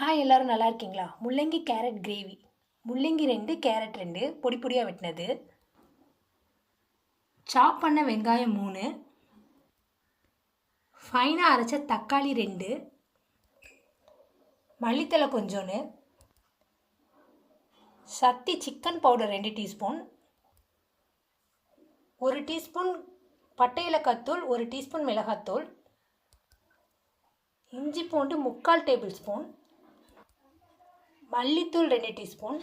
Hi எல்லோரும் நல்லா இருக்கீங்களா? முள்ளங்கி கேரட் கிரேவி. முள்ளங்கி ரெண்டு கேரட் ரெண்டு. பொடி பொடியாக வெட்டினது. சாப் பண்ண வெங்காயம் மூணு. ஃபைனாக அரைச்ச தக்காளி ரெண்டு. மல்லித்தலை கொஞ்சோன்னு சக்தி சிக்கன் பவுடர் ரெண்டு டீஸ்பூன் ஒரு டீஸ்பூன் பட்டை இலக்காத்தூள் ஒரு டீஸ்பூன் மிளகாத்தூள். இஞ்சி பூண்டு முக்கால் டேபிள் ஸ்பூன் மல்லித்தூள் ரெண்டு டீஸ்பூன்.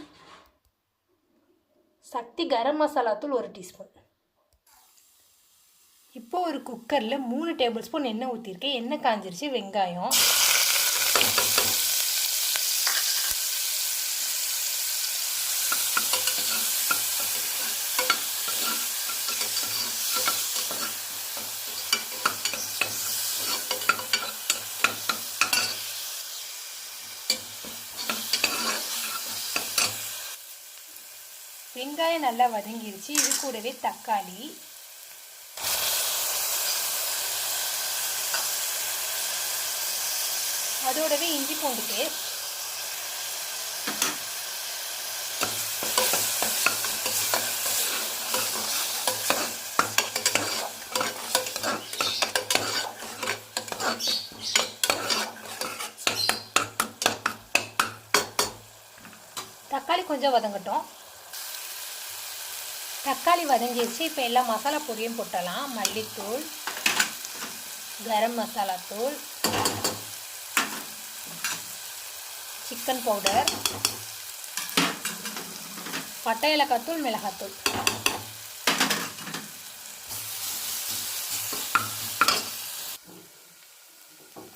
சக்தி கரம் மசாலா தூள் ஒரு டீஸ்பூன். இப்போ ஒரு குக்கரில் மூணு டேபிள் ஸ்பூன் எண்ணெய் ஊற்றிருக்கேன் எண்ணெய் காஞ்சிருச்சு வெங்காயம். வெங்காயம் நல்லா வதங்கிருச்சு. இது கூடவே தக்காளி. அதோடவே இஞ்சி பூண்டு பேஸ்ட். தக்காளி கொஞ்சம் வதங்கட்டும். தக்காளி வதங்கிடுச்சு இப்போ எல்லா மசாலா பொடியும் போட்டலாம். மல்லித்தூள் கரம் மசாலா தூள் சிக்கன் பவுடர் பட்டை இலக்காத்தூள் மிளகாத்தூள்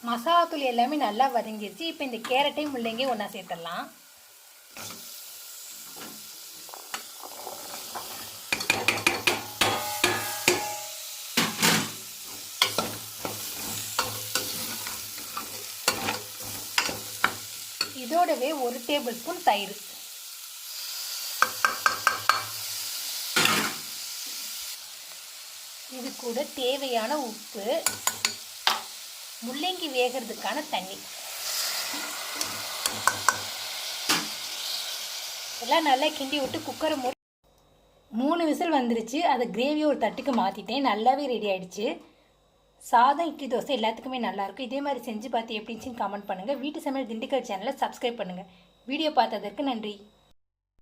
மசாலா தூள் எல்லாமே நல்லா வதங்கிடுச்சு இப்போ இந்த கேரட்டையும் முள்ளங்கி ஒன்றா சேர்த்துடலாம். இதோடவே ஒரு டேபிள் ஸ்பூன் தயிர். இது கூட தேவையான உப்பு. முள்ளங்கி வேகிறதுக்கான தண்ணி. எல்லாம் நல்லா கிண்டி விட்டு குக்கரை மூடி மூணு விசில் வந்துருச்சு. அதை கிரேவி ஒரு தட்டுக்கு மாற்றிட்டேன் நல்லாவே ரெடி ஆயிடுச்சு. சாதம் இட்லி தோசை எல்லாத்துக்குமே நல்லாயிருக்கும். இதே மாதிரி செஞ்சு பார்த்து எப்படின்னு கமெண்ட் பண்ணுங்கள் வீட்டு சமையல் திண்டுக்கல் சேனலை சப்ஸ்கிரைப் பண்ணுங்கள் வீடியோ பார்த்ததற்கு நன்றி.